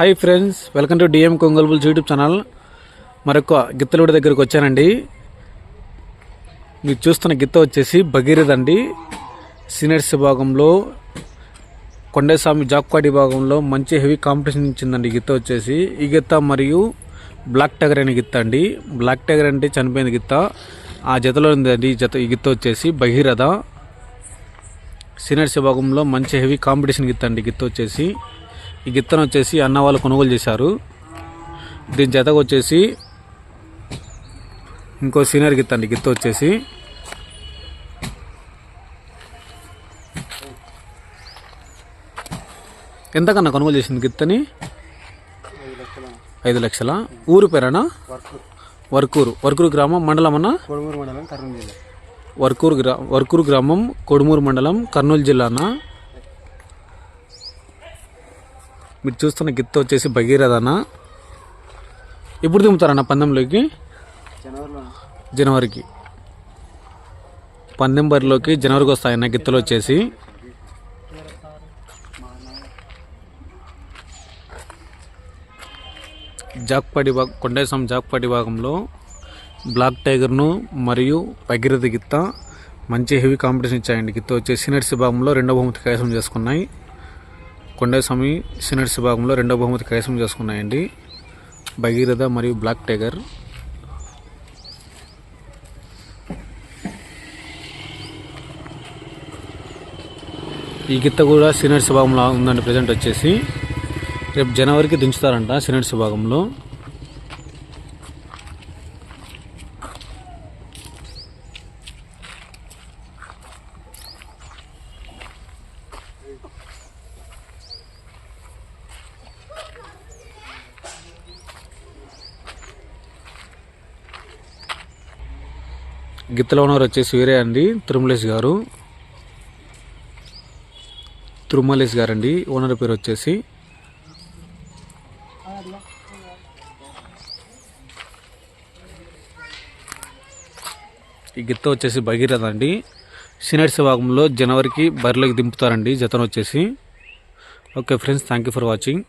Hi friends welcome to DM కొంగల్బుల్స్ YouTube channel. మరొక గిత్తలూడి దగ్గరకు వచ్చానండి. మీరు చూస్తున్న గిత్త వచ్చేసి భగీరథ అండి. సీనియర్స్ విభాగంలో కొండస్వామి జాక్వాడి భాగంలో మంచి హెవీ కాంపిటీషన్ ఇచ్చిందండి గిత్త వచ్చేసి. ఈ గిత్త మరియు బ్లాక్ టైగర్ అనే గిత్త అండి. బ్లాక్ టైగర్ అంటే చనిపోయిన గిత్త. ఆ జతలో ఉందండి జత ఈ గిత్త వచ్చేసి భగీరథ. సీనియర్స్ విభాగంలో మంచి హెవీ కాంపిటీషన్ గిత్త అండి గిత్త వచ్చేసి. ఈ గిత్తను వచ్చేసి అన్న వాళ్ళు కొనుగోలు చేశారు. దీని జతకు వచ్చేసి ఇంకో సీనియర్ గిత్త అండి గిత్త వచ్చేసి. ఎంతకన్నా కొనుగోలు చేసింది గిత్తని? ఐదు లక్షల? ఊరు పేరేనా? వర్కూరు. వర్కూరు గ్రామం మండలం అన్నా? జిల్లా. వర్కూరు గ్రా వర్కూరు గ్రామం కొడుమూరు మండలం కర్నూలు జిల్లానా మీరు చూస్తున్న గిత్త వచ్చేసి భగీరథన? ఎప్పుడు దిగుతారన్న పందెంలోకి? జనవరికి. పందెం బరిలోకి జనవరికి వస్తాయన్న గిత్తలు వచ్చేసి. జాక్పాటి భాగ కొండేశం జాక్పాటి భాగంలో బ్లాక్ టైగర్ను మరియు భగీరథ గిత్త మంచి హెవీ కాంపిటీషన్ ఇచ్చాయండి. గిత్త వచ్చేసి సీనియర్స్ భాగంలో రెండో బహుమతి కైవసం చేసుకున్నాయి. కొండేస్వామి సీనియర్స్ విభాగంలో రెండో బహుమతి కైసం చేసుకున్నాయండి. భగీరథ మరియు బ్లాక్ టైగర్. ఈ గిత్త కూడా సీనియర్స్ విభాగంలో ఉందండి ప్రజెంట్ వచ్చేసి. రేపు జనవరికి దించుతారంట సీనియర్స్ విభాగంలో గిత్తల ఓనర్ వచ్చేసి వేరే అండి తిరుమలేష్ గారు. తిరుమలేష్ గారు అండి ఓనర్ పేరు వచ్చేసి. ఈ గిత్త వచ్చేసి భగీరథ అండి. సీనియర్స్ విభాగంలో జనవరికి బరిలోకి దింపుతారండి జతను వచ్చేసి. Okay friends thank you for watching.